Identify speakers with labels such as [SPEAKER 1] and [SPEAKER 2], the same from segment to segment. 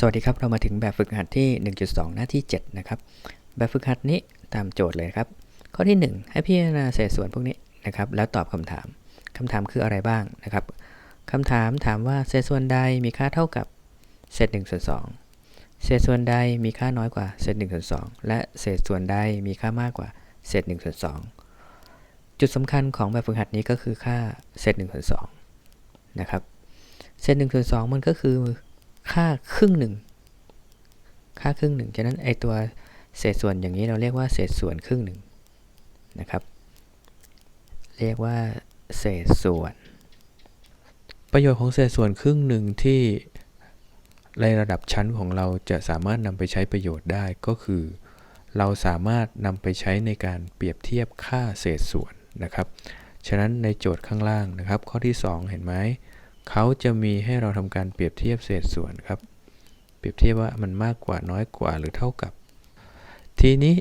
[SPEAKER 1] สวัสดีครับ เรามาถึงแบบฝึกหัดที่ 1.2 หน้าที่ 7 นะครับ แบบฝึกหัดนี้ตามโจทย์เลยครับ ข้อที่ 1 ให้พิจารณาเศษส่วนพวกนี้นะครับ แล้วตอบคำถามคำถามคืออะไรบ้างนะครับคำถามถามว่าเศษส่วนใดมีค่าเท่ากับเศษ1ส่วน2เศษส่วนใดมีค่าน้อยกว่าเศษ1ส่วน2และเศษส่วนใดมีค่ามากกว่าเศษ1ส่วน2จุดสำคัญของแบบฝึกหัดนี้ก็คือค่าเศษ1ส่วน2นะครับ เศษ1ส่วน2มันก็คือ ค่าครึ่งหนึ่ง ค่าครึ่งหนึ่งฉะนั้นไอตัวเศษส่วนอย่างนี้เราเรียกว่าเศษส่วนครึ่งหนึ่งนะครับ เรียกว่าเศษส่วน
[SPEAKER 2] ประโยชน์ของเศษส่วนครึ่งหนึ่งที่ในระดับชั้นของเราจะสามารถนำไปใช้ประโยชน์ได้ก็คือ เราสามารถนำไปใช้ในการเปรียบเทียบค่าเศษส่วนนะครับ ฉะนั้นในโจทย์ข้างล่างนะครับ ข้อที่ 2 เห็นไหม เขาจะมีให้เราทำการเปรียบเทียบเศษส่วนครับ เปรียบเทียบว่ามันมากกว่าน้อยกว่าหรือเท่ากับ ทีนี้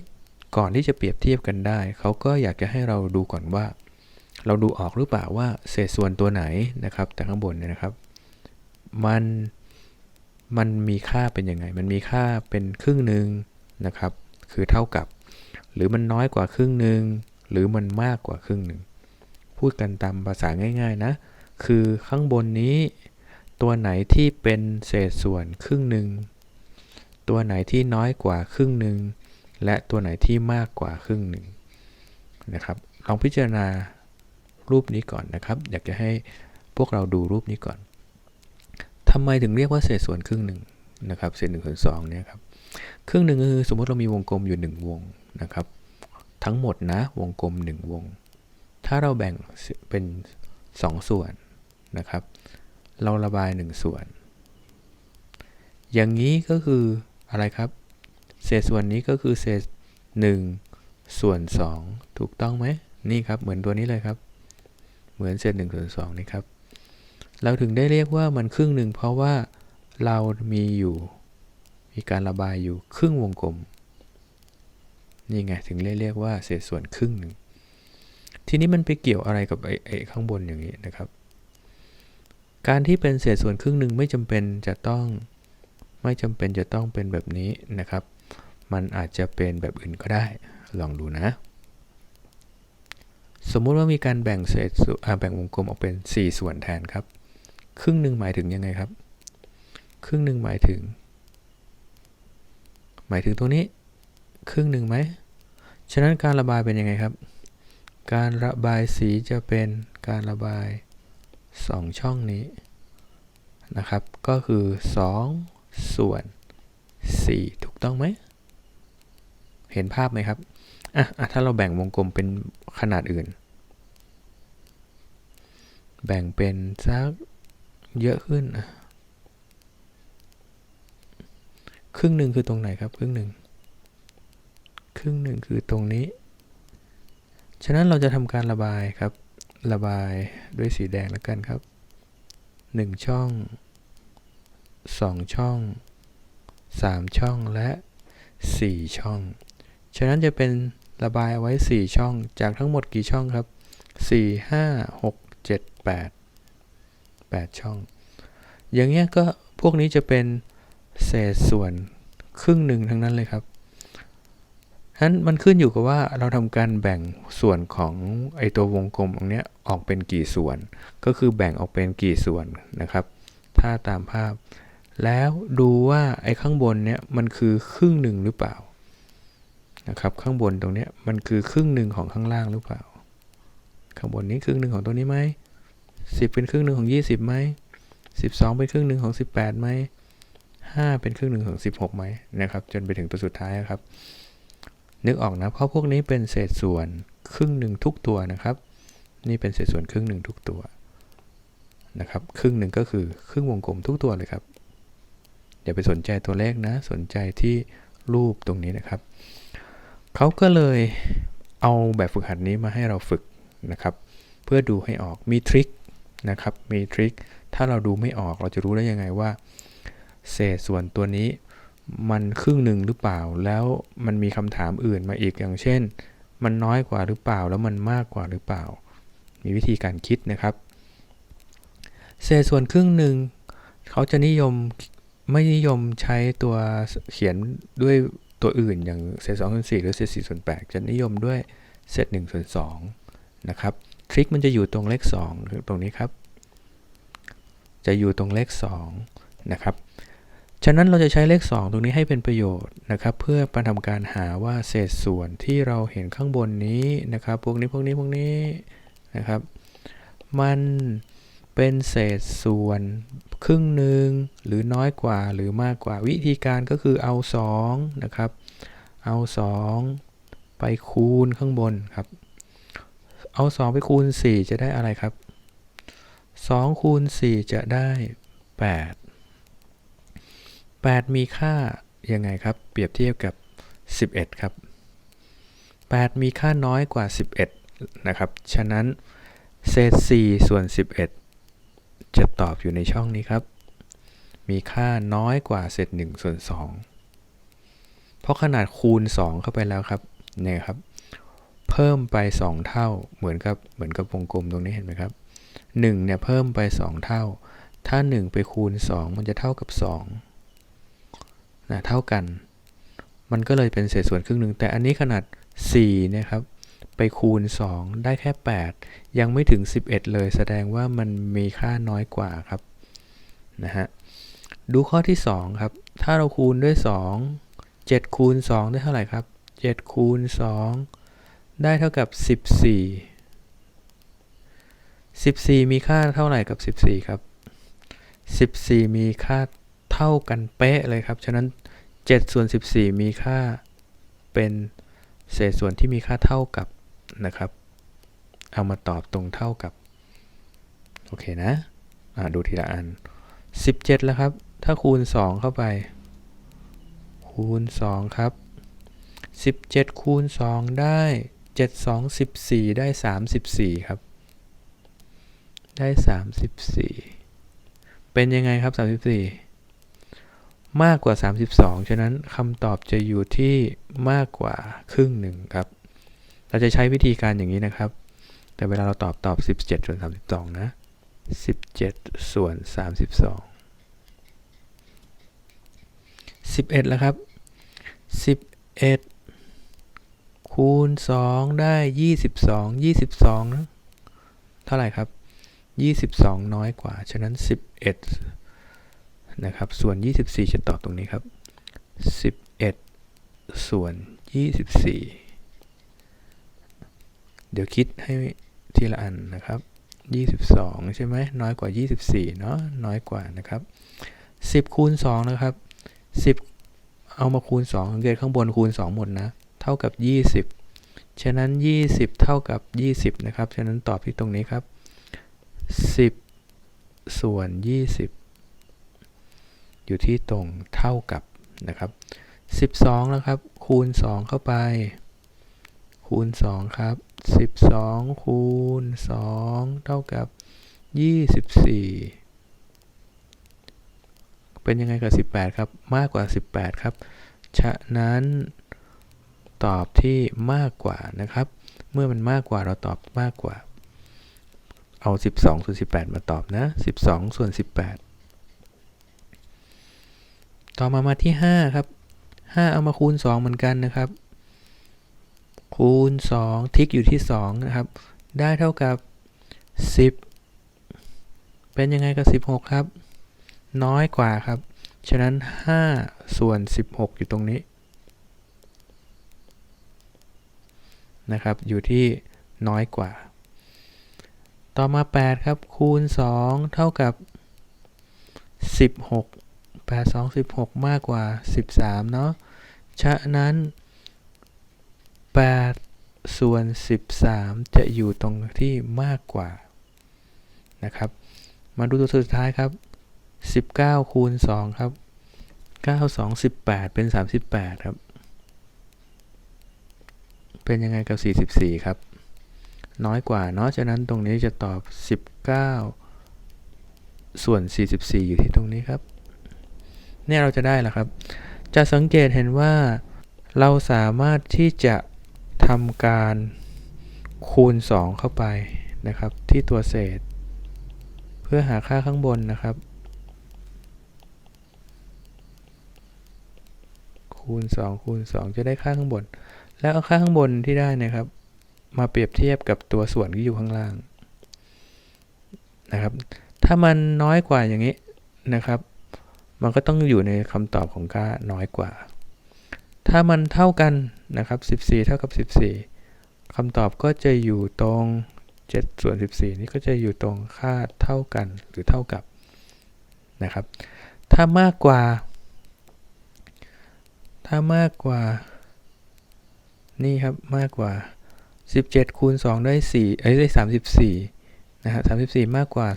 [SPEAKER 2] ก่อนที่จะเปรียบเทียบกันได้ เขาก็อยากจะให้เราดูก่อนว่า เราดูออกหรือเปล่าว่าเศษส่วนตัวไหนนะครับแต่ข้างบนเนี่ยนะครับ มันมันมีค่าเป็นยังไง มันมีค่าเป็นครึ่งหนึ่งนะครับ คือเท่ากับ หรือมันน้อยกว่าครึ่งหนึ่ง หรือมันมากกว่าครึ่งหนึ่ง พูดกันตามภาษาง่าย ๆ นะ คือข้างบนนี้ ตัวไหนที่เป็นเศษส่วนครึ่งหนึ่ง ตัวไหนที่น้อยกว่าครึ่งหนึ่ง และตัวไหนที่มากกว่าครึ่งหนึ่งนะครับลองพิจารณารูปนี้ก่อนนะครับ อยากจะให้พวกเราดูรูปนี้ก่อนทำไมถึงเรียกว่าเศษส่วนครึ่งหนึ่งนะครับเศษหนึ่งส่วนสองเนี่ยครับครึ่งหนึ่งคือสมมติเรามีวงกลมอยู่ 1 วงนะครับ ทั้งหมดนะวงกลม 1 วง ถ้าเราแบ่งเป็น 2 ส่วน นะครับ เราระบาย 1 ส่วน อย่างนี้ก็คืออะไรครับ เศษส่วนนี้ก็คือเศษ 1 ส่วน 2 ถูกต้องไหมนี่ครับเหมือนตัวนี้เลยครับ เหมือนเศษ1ส่วน2นี่ครับ เราถึงได้เรียกว่ามันครึ่งหนึ่งเพราะว่าเรามีอยู่มีการระบายอยู่ครึ่งวงกลมนี่ไงถึงเรียกว่าเศษส่วนครึ่งหนึ่งทีนี้มันไปเกี่ยวอะไรกับไอ้ไอ้ข้างบนอย่างนี้นะครับ การที่เป็นเศษส่วนครึ่งหนึ่งไม่จำเป็นจะต้องไม่จำเป็นจะต้องเป็นแบบนี้นะครับ มันอาจจะเป็นแบบอื่นก็ได้ ลองดูนะ สมมุติว่ามีการแบ่งเศษส่วนแบ่งวงกลมออกเป็น 4 ส่วนแทนครับ ครึ่งหนึ่งหมายถึงยังไงครับ ครึ่งหนึ่งหมายถึง หมายถึงตรงนี้ ครึ่งหนึ่งไหม ฉะนั้นการระบายเป็นยังไงครับ การระบายสีจะเป็นการระบาย 2 ช่องนี้นะครับ ก็คือ 2 ส่วน 4 ถูกต้องไหม เห็นภาพไหมครับอะอะถ้าเราแบ่งวงกลมเป็นขนาดอื่น แบ่งเป็นสักเยอะขึ้นอะครึ่งหนึ่งคือตรงไหนครับ ครึ่งหนึ่งครึ่งหนึ่งคือตรงนี้ ฉะนั้นเราจะทำการระบายครับ ระบายด้วยสีแดงแล้วกันครับ 1 ช่อง 2 ช่อง 3 ช่องและ 4 ช่อง ฉะนั้นจะเป็นระบายเอาไว้ 4 ช่องจากทั้งหมดกี่ช่องครับ 4 5 6 7 8 8 ช่อง อย่างเงี้ยก็พวกนี้จะเป็นเศษส่วนครึ่งหนึ่งทั้งนั้นเลยครับ นั้นมันขึ้นอยู่กับว่าเราทำการแบ่งส่วนของไอตัววงกลมตรงนี้ออกเป็นกี่ส่วน ก็คือแบ่งออกเป็นกี่ส่วนนะครับ ถ้าตามภาพ แล้วดูว่าไอข้างบนเนี้ยมันคือครึ่งหนึ่งหรือเปล่านะครับข้างบนตรงนี้มันคือครึ่งหนึ่งของข้างล่างหรือเปล่า ข้างบนนี้ครึ่งหนึ่งของตัวนี้ไหมสิบเป็นครึ่งหนึ่งของยี่สิบไหมสิบสองเป็นครึ่งหนึ่งของสิบแปดไหมห้าเป็นครึ่งหนึ่งของสิบหกไหมนะครับ จนไปถึงตัวสุดท้ายครับ นึกออกนะเพราะพวกนี้เป็นเศษส่วนครึ่งหนึ่งทุกตัวนะครับ นี่เป็นเศษส่วนครึ่งหนึ่งทุกตัวนะครับ ครึ่งหนึ่งก็คือครึ่งวงกลมทุกตัวเลยครับอย่าไปสนใจตัวเลขนะ สนใจที่รูปตรงนี้นะครับเขาก็เลยเอาแบบฝึกหัดนี้มาให้เราฝึกนะครับ เพื่อดูให้ออกมีทริคนะครับมีทริคถ้าเราดูไม่ออกเราจะรู้ได้ยังไงว่า เศษส่วนตัวนี้ มันครึ่งหนึ่งหรือเปล่า แล้วมันมีคำถามอื่นมาอีกอย่างเช่น มันน้อยกว่าหรือเปล่า แล้วมันมากกว่าหรือเปล่า มีวิธีการคิดนะครับ เศษส่วนครึ่งหนึ่งเขาจะนิยมไม่นิยมใช้ตัวเขียนด้วยตัวอื่นอย่างเศษ2ส่วน4หรือเศษ4ส่วน8จะนิยมด้วยเศษ1ส่วน2นะครับทริคมันจะอยู่ตรงเลข2คือตรงนี้ครับ จะอยู่ตรงเลข2นะครับ ฉะนั้นเราจะใช้เลข 2 ตรงนี้ให้เป็นประโยชน์นะครับ เพื่อประทำการหาว่าเศษส่วนที่เราเห็นข้างบนนี้นะครับพวกนี้พวกนี้พวกนี้นะครับ มันเป็นเศษส่วนครึ่งหนึ่งหรือน้อยกว่าหรือมากกว่าวิธีการก็คือเอา 2 นะครับ เอา 2 ไปคูณข้างบนครับ เอา 2 ไปคูณ 4 จะได้อะไรครับ2คูณ4จะได้ 8 8 มีค่ายังไงครับ เปรียบเทียบกับ 11 ครับ 8 มีค่าน้อยกว่า 11 นะครับ ฉะนั้นเศษ 4 ส่วน 11 จะตอบอยู่ในช่องนี้ครับ มีค่าน้อยกว่าเศษ 1 ส่วน 2 เพราะขนาดคูณ 2 เข้าไปแล้วครับ เนี่ยครับ เพิ่มไป 2 เท่า เหมือนกับ เหมือนกับวงกลมตรงนี้เห็นไหมครับ 1 เนี่ยเพิ่มไป 2 เท่า ถ้า 1 ไปคูณ 2 มันจะเท่ากับ 2 นะเท่ากัน มันก็เลยเป็นเศษส่วนครึ่งหนึ่ง แต่อันนี้ขนาด4เนี่ยครับไปคูณ 2 ได้แค่ 8 ยังไม่ถึง 11 เลย แสดงว่ามันมีค่าน้อยกว่าครับนะฮะดูข้อที่ 2 ครับ ถ้าเราคูณด้วย 2 7 คูณ 2 ได้เท่าไหร่ครับ 7 คูณ 2 ได้เท่ากับ 14 14 มีค่าเท่าไหร่กับ 14 ครับ 14 มีค่า เท่ากันเป๊ะเลยครับ ฉะนั้น7ส่วน14 มีค่าเป็นเศษส่วนที่มีค่าเท่ากับนะครับ เอามาตอบตรงเท่ากับ โอเคนะอ่าดูทีละอัน 17 แล้วครับ ถ้าคูณ 2 เข้าไป คูณ 2 ครับ 17 คูณ 2 ได้ 7 2 14 ได้ 34 ครับ ได้ 34 เป็นยังไงครับ 34 มากกว่า 32 ฉะนั้นคำตอบจะอยู่ที่มากกว่าครึ่งหนึ่งครับ เราจะใช้วิธีการอย่างนี้นะครับ แต่เวลาเราตอบตอบ 17 ส่วน 32 นะ 17 ส่วน 32 11 แล้วครับ 11 คูณ 2 ได้ 22 22นะเท่าไหร่ครับ 22 น้อยกว่า ฉะนั้น 11 นะครับ ส่วน 24 จะตอบตรงนี้ครับ 11 ส่วน 24 เดี๋ยวคิดให้ทีละอันนะครับ 22 ใช่ไหมน้อยกว่า 24 เนาะน้อยกว่านะครับ 10 คูณ 2 นะครับ 10 เอามาคูณ2สังเกตข้างบนคูณ 2 หมดนะ เท่ากับ 20 ฉะนั้น 20 เท่ากับ 20 นะครับ ฉะนั้นตอบที่ตรงนี้ครับ 10 ส่วน 20 อยู่ที่ตรงเท่ากับนะครับ 12 แล้วครับ คูณ 2 เข้าไป คูณ 2 ครับ 12 คูณ 2 เท่ากับ 24 เป็นยังไงกับ 18 ครับ มากกว่า 18 ครับ ฉะนั้นตอบที่มากกว่านะครับ เมื่อมันมากกว่าเราตอบมากกว่า เอา 12 ส่วน 18 มาตอบนะ 12 ส่วน 18 ต่อมามาที่ 5 ครับ 5 เอามาคูณ 2 เหมือนกันนะครับ คูณ 2 ทิกอยู่ที่ 2 นะครับ ได้เท่ากับ 10 เป็นยังไงกับ 16 ครับ น้อยกว่าครับ ฉะนั้น 5 ส่วน 16 อยู่ตรงนี้ นะครับ อยู่ที่น้อยกว่า ต่อมา 8 ครับ คูณ 2 เท่ากับ 16 8 2 16 มากกว่า 13 เนาะ ฉะนั้น 8 ส่วน 13 จะอยู่ตรงที่มากกว่า นะครับ มาดูตัวสุดท้ายครับ 19 คูณ 2 ครับ 9 2 18 เป็น 38 ครับ เป็นยังไงกับ 44 ครับ น้อยกว่าเนาะ ฉะนั้นตรงนี้จะตอบ 19 ส่วน 44 อยู่ที่ตรงนี้ครับ เนี่ยเราจะได้ล้วครับ จะสังเกตเห็นว่า เราสามารถที่จะทำการคูณ 2 เข้าไปนะครับ ที่ตัวเศษ เพื่อหาค่าข้างบนนะครับ คูณ 2 คูณ 2 จะได้ค่าข้างบน แล้วเอาค่าข้างบนที่ได้นะครับ มาเปรียบเทียบกับตัวส่วนที่อยู่ข้างล่างนะครับ ถ้ามันน้อยกว่าอย่างนี้นะครับ มันก็ต้องอยู่ในคำตอบของค่าน้อยกว่า ถ้ามันเท่ากันนะครับ 14 เท่ากับ 14คำตอบก็จะอยู่ตรง 7 ส่วน 14 นี่ก็จะอยู่ตรงค่าเท่ากันหรือเท่ากับนะครับ ถ้ามากกว่า ถ้ามากกว่า นี่ครับมากกว่า 17 คูณ 2 ได้ 4 เอ้ยได้ 34 นะครับ34 มากกว่า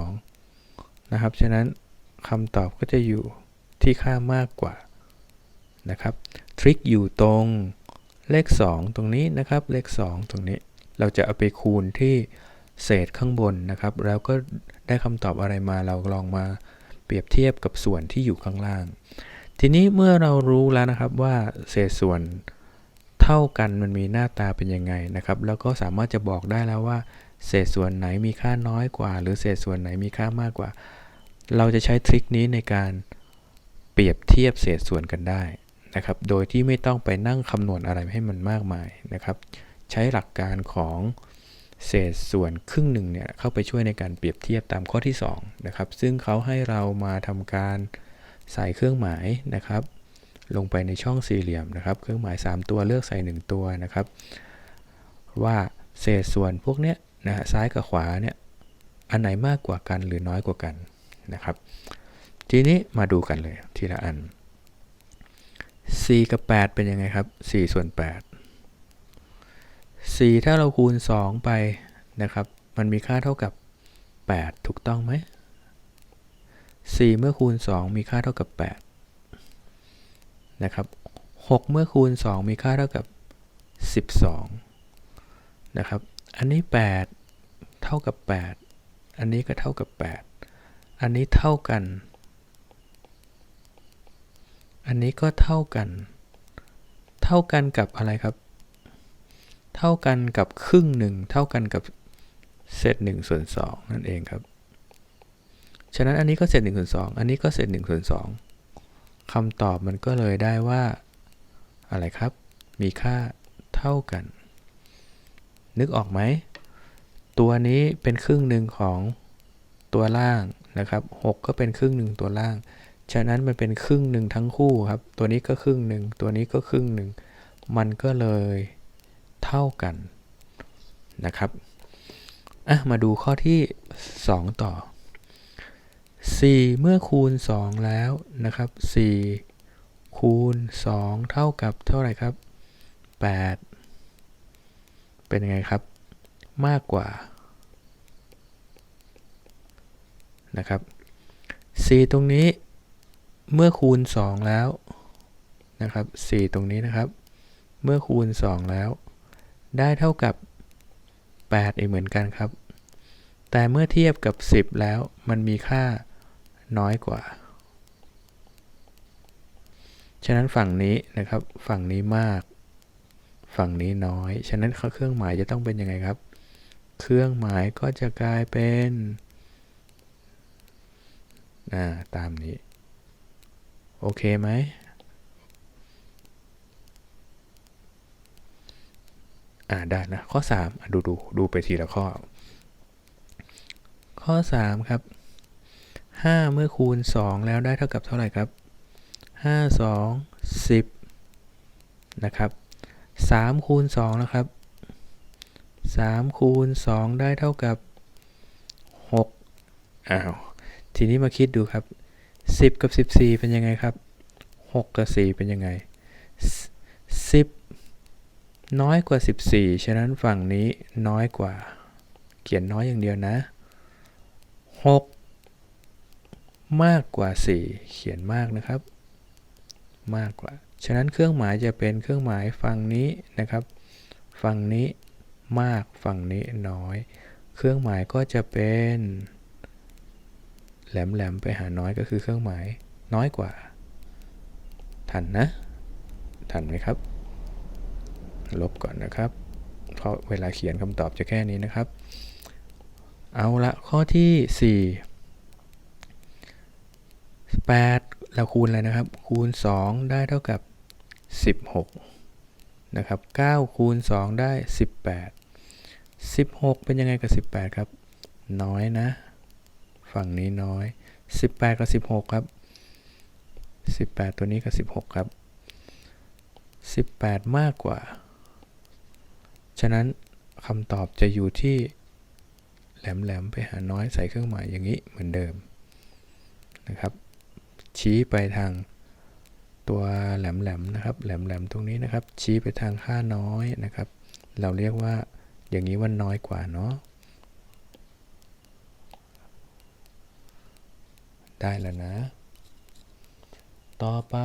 [SPEAKER 2] 32 นะครับ ฉะนั้น คำตอบก็จะอยู่ที่ค่ามากกว่านะครับทริคอยู่ตรงเลข 2 ตรงนี้นะครับ เลข 2 ตรงนี้ เราจะเอาไปคูณที่เศษข้างบนนะครับ แล้วก็ได้คำตอบอะไรมาเราลองมาเปรียบเทียบกับส่วนที่อยู่ข้างล่าง ทีนี้เมื่อเรารู้แล้วนะครับว่าเศษส่วนเท่ากันมันมีหน้าตาเป็นยังไงนะครับ แล้วก็สามารถจะบอกได้แล้วว่า เศษส่วนไหนมีค่าน้อยกว่า หรือเศษส่วนไหนมีค่ามากกว่า เราจะใช้ทริคนี้ในการเปรียบเทียบเศษส่วนกันได้นะครับ โดยที่ไม่ต้องไปนั่งคำนวณอะไรให้มันมากมายนะครับ ใช้หลักการของเศษส่วนครึ่งหนึ่งเนี่ยเข้าไปช่วยในการเปรียบเทียบตามข้อที่2นะครับ ซึ่งเขาให้เรามาทำการใส่เครื่องหมายนะครับ ลงไปในช่องสี่เหลี่ยมนะครับ เครื่องหมาย 3 ตัวเลือกใส่ 1 ตัวนะครับ ว่าเศษส่วนพวกเนี้ยนะฮะซ้ายกับขวาเนี่ยอันไหนมากกว่ากันหรือน้อยกว่ากัน นะครับ ทีนี้มาดูกันเลยทีละอัน 4 กับ 8 เป็นยังไงครับ4ส่วน8 4 ถ้าเราคูณ 2 ไปนะครับ มันมีค่าเท่ากับ 8 ถูกต้องไหม 4 เมื่อคูณ 2 มีค่าเท่ากับ 8 นะครับ 6 เมื่อคูณ 2 มีค่าเท่ากับ 12 นะครับ อันนี้ 8 เท่ากับ 8 อันนี้ก็เท่ากับ 8 อันนี้เท่ากัน อันนี้ก็เท่ากัน เท่ากันกับอะไรครับ เท่ากันกับครึ่งหนึ่ง เท่ากันกับเศษหนึ่งส่วนสองนั่นเองครับ ฉะนั้นอันนี้ก็เศษหนึ่งส่วนสองอันนี้ก็เศษหนึ่งส่วนสองคำตอบมันก็เลยได้ว่า อะไรครับ มีค่าเท่ากัน นึกออกไหม ตัวนี้เป็นครึ่งหนึ่งของตัวล่าง นะครับ6ก็เป็นครึ่งหนึ่งตัวล่าง ฉะนั้นมันเป็นครึ่งหนึ่งทั้งคู่ครับ ตัวนี้ก็ครึ่งหนึ่งตัวนี้ก็ครึ่งหนึ่งมันก็เลยเท่ากันนะครับอะมาดูข้อที่ 2 ต่อ 4 เมื่อคูณ 2 แล้วนะครับ 4 คูณ 2 เท่ากับเท่าไหร่ครับ 8 เป็นยังไงครับ มากกว่า นะครับ 4 ตรงนี้เมื่อคูณ 2 แล้วนะครับ 4 ตรงนี้นะครับ เมื่อคูณ 2 แล้ว ได้เท่ากับ 8 อีกเหมือนกันครับ แต่เมื่อเทียบกับ 10 แล้วมันมีค่าน้อยกว่า ฉะนั้นฝั่งนี้นะครับ ฝั่งนี้มาก ฝั่งนี้น้อย ฉะนั้นเครื่องหมายจะต้องเป็นยังไงครับ เครื่องหมายก็จะกลายเป็น อ่าตามนี้ โอเคไหมอ่าได้นะ ข้อ 3 ดูดูดูไปทีละข้อ ข้อ 3 ครับ 5 เมื่อคูณ 2 แล้วได้เท่ากับเท่าไหร่ครับ 5 2 10 นะครับ 3 คูณ2นะครับ 3 คูณ 2 ได้เท่ากับ 6 อ้าว ทีนี้มาคิดดูครับ 10 กับ 14 เป็นยังไงครับ 6 กับ 4 เป็นยังไง 10 น้อยกว่า 14 ฉะนั้นฝั่งนี้น้อยกว่า เขียนน้อยอย่างเดียวนะ 6 มากกว่า 4 เขียนมากนะครับ มากกว่า ฉะนั้นเครื่องหมายจะเป็นเครื่องหมายฝั่งนี้นะครับ ฝั่งนี้มากฝั่งนี้น้อย เครื่องหมายก็จะเป็น แหลมๆไปหาน้อยก็คือเครื่องหมายน้อยกว่า ทันนะ ทันไหมครับ ลบก่อนนะครับ เพราะเวลาเขียนคำตอบจะแค่นี้นะครับ เอาละข้อที่ 4 8 เราคูณอะไรนะครับ คูณ 2 ได้เท่ากับ 16 นะครับ 9 คูณ 2 ได้ 18 16 เป็นยังไงกับ 18 ครับ น้อยนะ ฝั่งนี้น้อย 18 กับ 16 ครับ 18 ตัวนี้กับ 16 ครับ 18 มากกว่า ฉะนั้นคำตอบจะอยู่ที่แหลมๆไปหาน้อยใส่เครื่องหมายอย่างนี้เหมือนเดิมนะครับ ชี้ไปทางตัวแหลมๆนะครับ แหลมๆตรงนี้นะครับ ชี้ไปทางค่าน้อยนะครับ เราเรียกว่าอย่างนี้ว่าน้อยกว่าเนาะ ได้แล้วนะ ต่อไป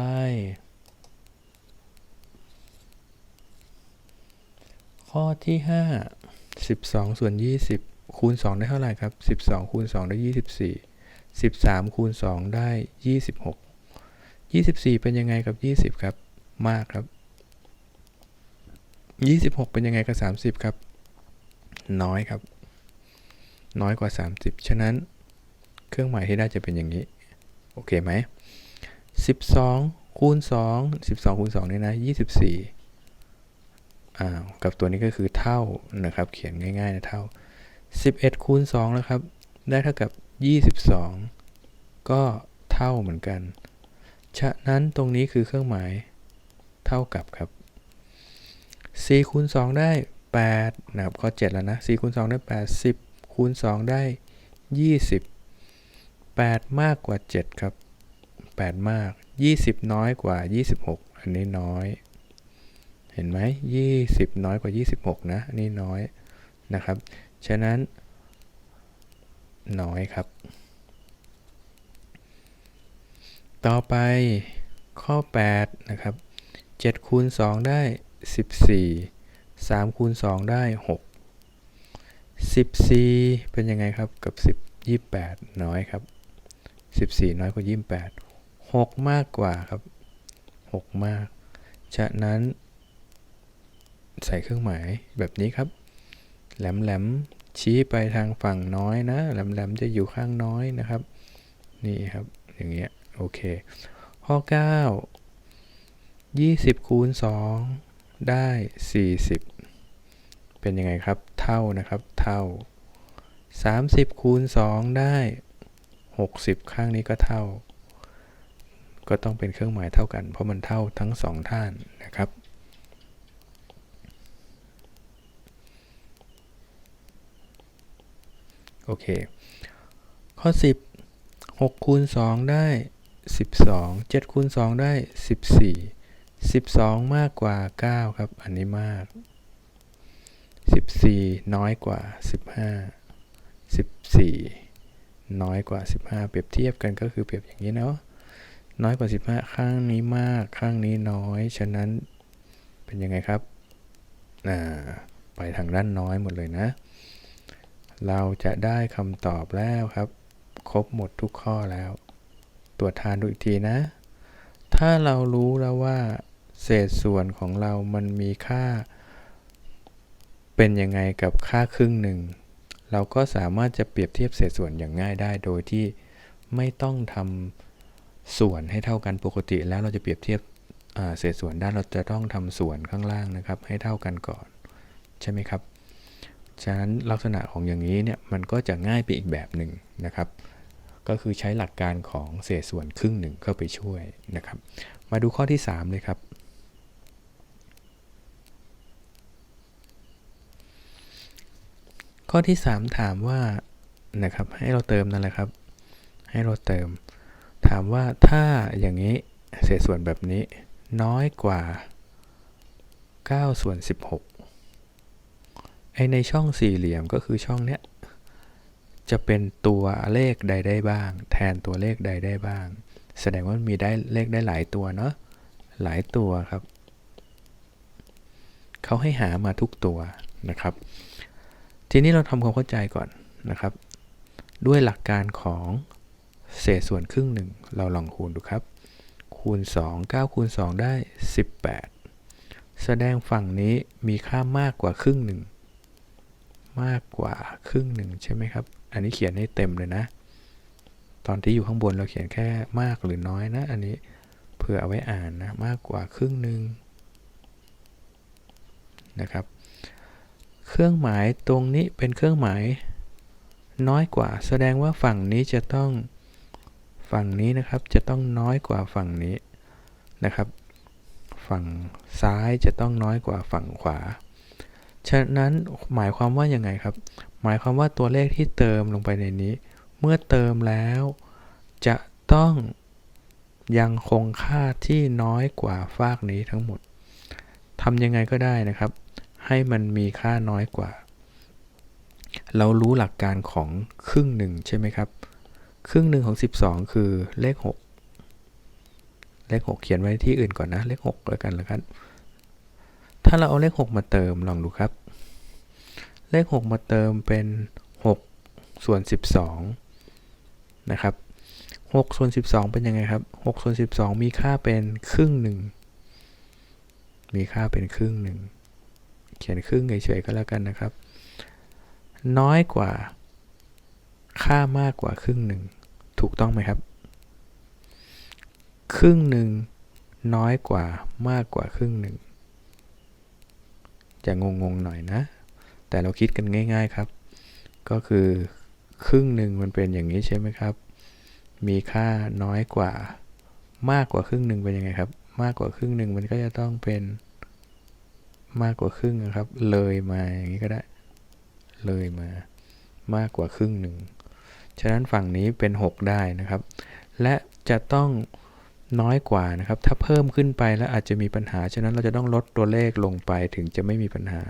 [SPEAKER 2] ข้อที่ 5 12 ส่วน 20 คูณ 2 ได้เท่าไหร่ครับ 12 คูณ 2 ได้ 24 13 คูณ 2 ได้ 26 24 เป็นยังไงกับ 20 ครับ มากครับ 26 เป็นยังไงกับ 30 ครับ น้อยครับ น้อยกว่า 30 ฉะนั้น เครื่องหมายที่ได้จะเป็นอย่างนี้ โอเคไหม 12 คูณ 2 12 คูณ2นี่นะ 24อ้าวกับตัวนี้ก็คือเท่านะครับ เขียนง่ายๆนะเท่า 11 คูณ2แล้วครับ ได้เท่ากับ 22 ก็เท่าเหมือนกัน ฉะนั้นตรงนี้คือเครื่องหมายเท่ากับครับ4คูณ2ได้ 8 นะครับ ข้อ 7 แล้วนะ4คูณ2ได้ 8 10คูณ2ได้ 20 8 มากกว่า 7 ครับ 8 มาก 20 น้อยกว่า 26 อันนี้น้อย เห็นไหม20 น้อยกว่า 26 นะ อันนี้น้อยนะครับ ฉะนั้น น้อยครับ ต่อไปข้อ 8 นะครับ 7 คูณ 2 ได้ 14 3คูณ2ได้ 6 14 เป็นยังไงครับกับ 10 28 น้อยครับ 14 น้อยกว่า 28 6 มากกว่าครับ 6 มาก ฉะนั้น ใส่เครื่องหมายแบบนี้ครับ แหลมๆชี้ไปทางฝั่งน้อยนะ แหลมๆจะอยู่ข้างน้อยนะครับ นี่ครับ อย่างเงี้ย โอเค ข้อ 9 20 คูณ 2 ได้ 40 เป็นยังไงครับ เท่านะครับ เท่า 30 คูณ 2 ได้ 60 ข้างนี้ก็เท่า ก็ต้องเป็นเครื่องหมายเท่ากัน เพราะมันเท่าทั้งสองท่านนะครับ โอเค ข้อ 10 6คูณ2ได้ 12 7คูณ2ได้ 14 12 มากกว่า 9 ครับ อันนี้มาก 14 น้อยกว่า 15 14 น้อยกว่า 15 เปรียบเทียบกันก็คือเปรียบอย่างนี้เนาะน้อยกว่า 15 ข้างนี้มาก ข้างนี้น้อย ฉะนั้นเป็นยังไงครับอ่าไปทางด้านน้อยหมดเลยนะ เราจะได้คำตอบแล้วครับ ครบหมดทุกข้อแล้ว ตรวจทานดูอีกทีนะ ถ้าเรารู้แล้วว่า เศษส่วนของเรามันมีค่า เป็นยังไงกับค่าครึ่งหนึ่ง เราก็สามารถจะเปรียบเทียบเศษส่วนอย่างง่ายได้ โดยที่ไม่ต้องทำส่วนให้เท่ากันปกติ แล้วเราจะเปรียบเทียบเศษส่วนได้เราจะต้องทำส่วนข้างล่างนะครับ ให้เท่ากันก่อน ใช่ไหมครับ ฉะนั้นลักษณะของอย่างนี้เนี่ยมันก็จะง่ายไปอีกแบบหนึ่งนะครับ ก็คือใช้หลักการของเศษส่วนครึ่งหนึ่งเข้าไปช่วยนะครับ มาดูข้อที่ 3 เลยครับ ข้อที่ 3 ถามว่านะครับให้เราเติมนั่นแหละครับ ให้เราเติม ถามว่าถ้าอย่างนี้เศษส่วนแบบนี้น้อยกว่า 9 ส่วน 16 ไอในช่องสี่เหลี่ยมก็คือช่องเนี้ย จะเป็นตัวเลขใดได้บ้าง แทนตัวเลขใดได้บ้าง แสดงว่ามันมีได้เลขได้หลายตัวเนาะหลายตัวครับ เขาให้หามาทุกตัวนะครับ ทีนี้เราทำความเข้าใจก่อนนะครับ ด้วยหลักการของเศษส่วนครึ่งหนึ่งเราลองคูณดูครับ คูณ 2 9คูณ2ได้ 18 แสดงฝั่งนี้มีค่ามากกว่าครึ่งหนึ่งมากกว่าครึ่งหนึ่งใช่ไหมครับ อันนี้เขียนให้เต็มเลยนะ ตอนที่อยู่ข้างบนเราเขียนแค่มากหรือน้อยนะ อันนี้เพื่อเอาไว้อ่านนะ มากกว่าครึ่งหนึ่งนะครับ เครื่องหมายตรงนี้เป็นเครื่องหมาย น้อยกว่า แสดงว่าฝั่งนี้จะต้องฝั่งนี้นะครับจะต้องน้อยกว่าฝั่งนี้นะครับ ฝั่งซ้ายจะต้องน้อยกว่าฝั่งขวา ฉะนั้นหมายความว่ายังไงครับ หมายความว่าตัวเลขที่เติมลงไปในนี้ เมื่อเติมแล้ว จะต้องยังคงค่าที่น้อยกว่าฟากนี้ทั้งหมดทำยังไงก็ได้นะครับ ให้มันมีค่าน้อยกว่า เรารู้หลักการของครึ่งหนึ่งใช่ไหมครับ ครึ่งหนึ่งของ 12 คือเลข 6 เลข 6 เขียนไว้ที่อื่นก่อนนะ เลข6แล้วกันแล้วกัน ถ้าเราเอาเลข 6 มาเติมลองดูครับ เลข 6 มาเติมเป็น 6 ส่วน 12 นะครับ6ส่วน12 เป็นยังไงครับ6ส่วน12 มีค่าเป็นครึ่งหนึ่ง มีค่าเป็นครึ่งหนึ่ง เขียนครึ่งเฉยๆก็แล้วกันนะครับ น้อยกว่า ค่ามากกว่าครึ่งหนึ่งถูกต้องไหมครับ ครึ่งหนึ่งน้อยกว่ามากกว่าครึ่งหนึ่งจะงงๆหน่อยนะ แต่เราคิดกันง่าย ๆครับ ก็คือครึ่งหนึ่งมันเป็นอย่างนี้ใช่ไหมครับ มีค่าน้อยกว่ามากกว่าครึ่งหนึ่งเป็นยังไงครับ มากกว่าครึ่งหนึ่งมันก็จะต้องเป็น มากกว่าครึ่งนะครับ เลยมาอย่างนี้ก็ได้ เลยมามากกว่าครึ่งหนึ่ง ฉะนั้นฝั่งนี้เป็น 6 ได้นะครับ และจะต้องน้อยกว่านะครับ ถ้าเพิ่มขึ้นไปแล้วอาจจะมีปัญหา ฉะนั้นเราจะต้องลดตัวเลขลงไปถึงจะไม่มีปัญหา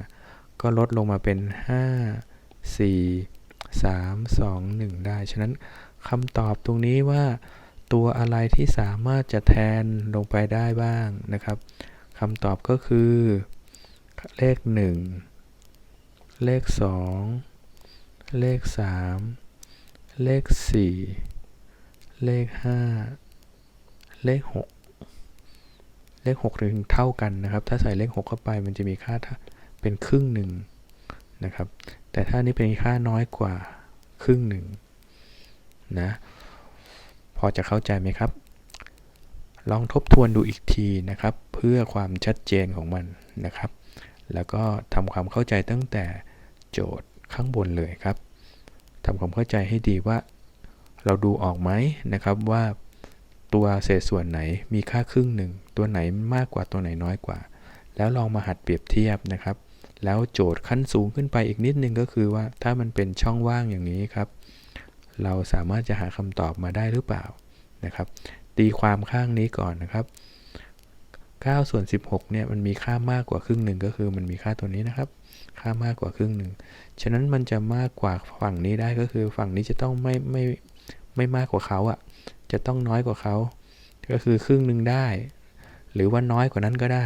[SPEAKER 2] ก็ลดลงมาเป็น 5 4 3 2 1 ได้ ฉะนั้นคำตอบตรงนี้ว่าตัวอะไรที่สามารถจะแทนลงไปได้บ้างนะครับคำตอบก็คือ เลข 1 เลข 2 เลข 3 เลข 4 เลข 5 เลข 6 เลข6ถึงเท่ากันนะครับ ถ้าใส่เลข 6 เข้าไปมันจะมีค่าเป็นครึ่งหนึ่งนะครับ แต่ถ้านี้เป็นค่าน้อยกว่าครึ่งหนึ่งนะ พอจะเข้าใจไหมครับ ลองทบทวนดูอีกทีนะครับ เพื่อความชัดเจนของมันนะครับ แล้วก็ทำความเข้าใจตั้งแต่โจทย์ข้างบนเลยครับทำความเข้าใจให้ดีว่า เราดูออกไหมนะครับว่าตัวเศษส่วนไหนมีค่าครึ่งหนึ่ง ตัวไหนมากกว่าตัวไหนน้อยกว่า แล้วลองมาหัดเปรียบเทียบนะครับ แล้วโจทย์ขั้นสูงขึ้นไปอีกนิดนึงก็คือว่าถ้ามันเป็นช่องว่างอย่างนี้ครับ เราสามารถจะหาคำตอบมาได้หรือเปล่านะครับ ตีความข้างนี้ก่อนนะครับ 9ส่วน16เนี่ยมันมีค่ามากกว่าครึ่งหนึ่งก็คือมันมีค่าตัวนี้นะครับ ค่ามากกว่าครึ่งหนึ่งฉะนั้นมันจะมากกว่าฝั่งนี้ได้ก็คือฝั่งนี้จะต้องไม่ไม่ไม่มากกว่าเขาอะ่ะจะต้องน้อยกว่าเขา ก็คือครึ่งหนึ่งได้ หรือว่าน้อยกว่านั้นก็ได้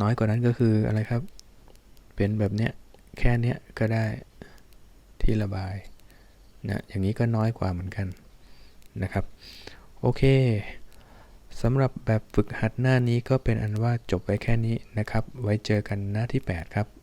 [SPEAKER 2] น้อยกว่านั้นก็คืออะไรครับ เป็นแบบเนี้ยแค่เนี้ยก็ได้ที่ระบายนะอย่างนี้ก็น้อยกว่าเหมือนกันนะครับ โอเค สำหรับแบบฝึกหัดหน้านี้ก็เป็นอันว่าจบไว้แค่นี้นะครับ ไว้เจอกันหน้าที่ 8 ครับ